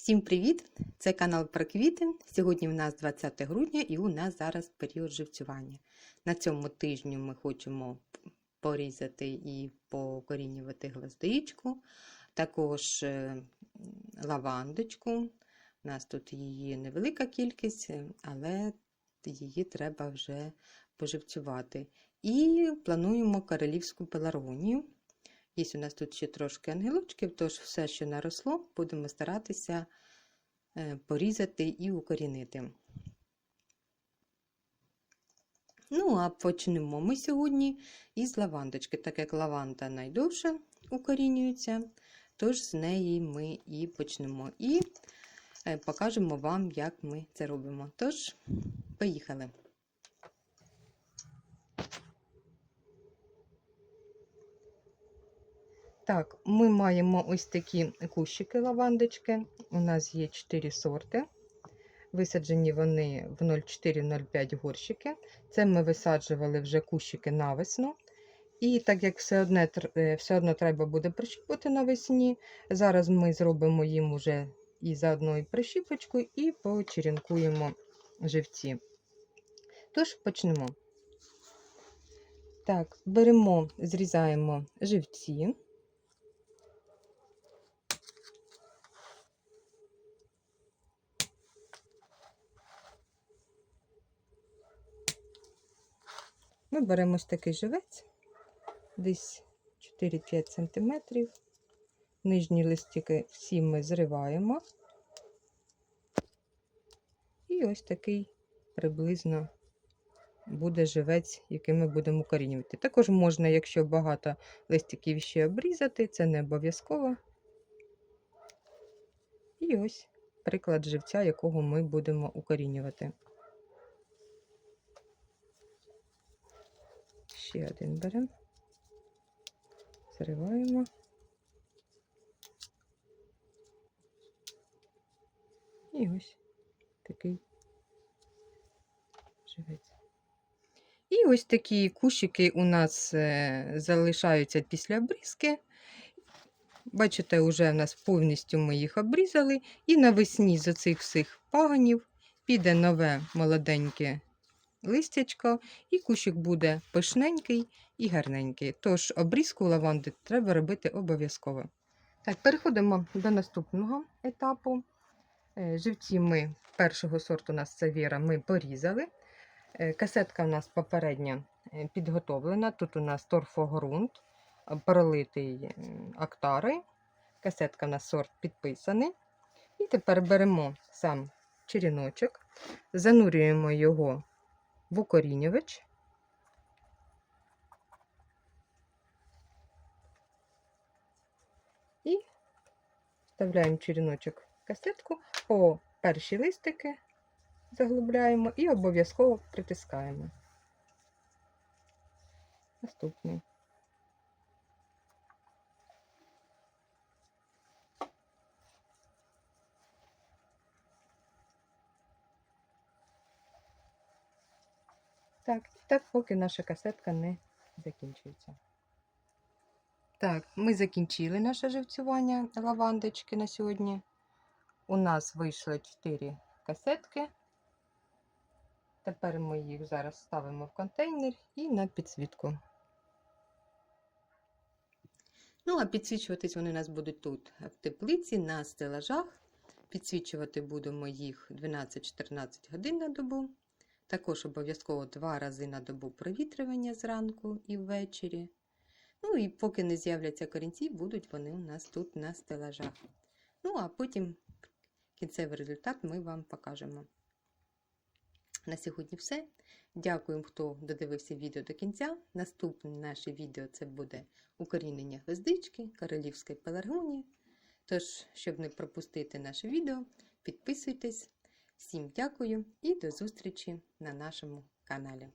Всім привіт! Це канал про квіти. Сьогодні в нас 20 грудня і у нас зараз період живцювання. На цьому тижні ми хочемо порізати і покорінювати гвоздичку, також е, лавандочку. У нас тут її невелика кількість, але її треба вже поживцювати. І плануємо королівську пеларгонію. Є у нас тут ще трошки ангелочків, тож все, що наросло, будемо старатися е, порізати і укорінити. Ну, а почнемо ми сьогодні із лавандочки, так як лаванда найдовше укорінюється, тож з неї ми і почнемо. І е, покажемо вам, як ми це робимо. Тож, поїхали! Так, ми маємо ось такі кущики лавандочки. У нас є 4 сорти. Висаджені вони в 0,4-0,5 горщики. Це ми висаджували вже кущики навесну. І так як все, одне, все одно треба буде прищіпати навесні, зараз ми зробимо їм уже і заодно і прищіпочку, і почерінкуємо живці. Тож почнемо. Так, беремо, зрізаємо живці. Ми беремо ось такий живець, десь 4-5 см. Нижні листики всі ми зриваємо. І ось такий приблизно буде живець, який ми будемо укорінювати. Також можна, якщо багато листиків ще обрізати, це не обов'язково. І ось приклад живця, якого ми будемо укорінювати. Ще один беремо, зриваємо. І ось такий живець. І ось такі кущики у нас е, залишаються після обрізки. Бачите, вже в нас повністю ми їх обрізали. І навесні з оцих всіх паганів піде нове молоденьке листячко, і кущик буде пишненький і гарненький. Тож обрізку лаванди треба робити обов'язково. Так, переходимо до наступного етапу. Е, живці ми першого сорту у нас це віра, ми порізали. Е, касетка у нас попередньо е, підготовлена. Тут у нас торфогрунт, пролитий актари. Касетка у нас сорт підписаний. І тепер беремо сам черіночок, занурюємо його в укорінювач. І вставляємо черіночок в касетку, по перші листики заглубляємо і обов'язково притискаємо. Наступний. Так, так, поки наша касетка не закінчується. Так, ми закінчили наше живцювання лавандочки на сьогодні. У нас вийшло 4 касетки. Тепер ми їх зараз ставимо в контейнер і на підсвітку. Ну, а підсвічуватись вони у нас будуть тут, в теплиці, на стелажах. Підсвічувати будемо їх 12-14 годин на добу. Також обов'язково два рази на добу провітрювання зранку і ввечері. Ну і поки не з'являться корінці, будуть вони у нас тут на стелажах. Ну, а потім кінцевий результат ми вам покажемо. На сьогодні все. Дякуємо, хто додивився відео до кінця. Наступне наше відео це буде укорінення гвоздички, королівської пеларгонії. Тож, щоб не пропустити наше відео, підписуйтесь. Всім дякую і до зустрічі на нашому каналі.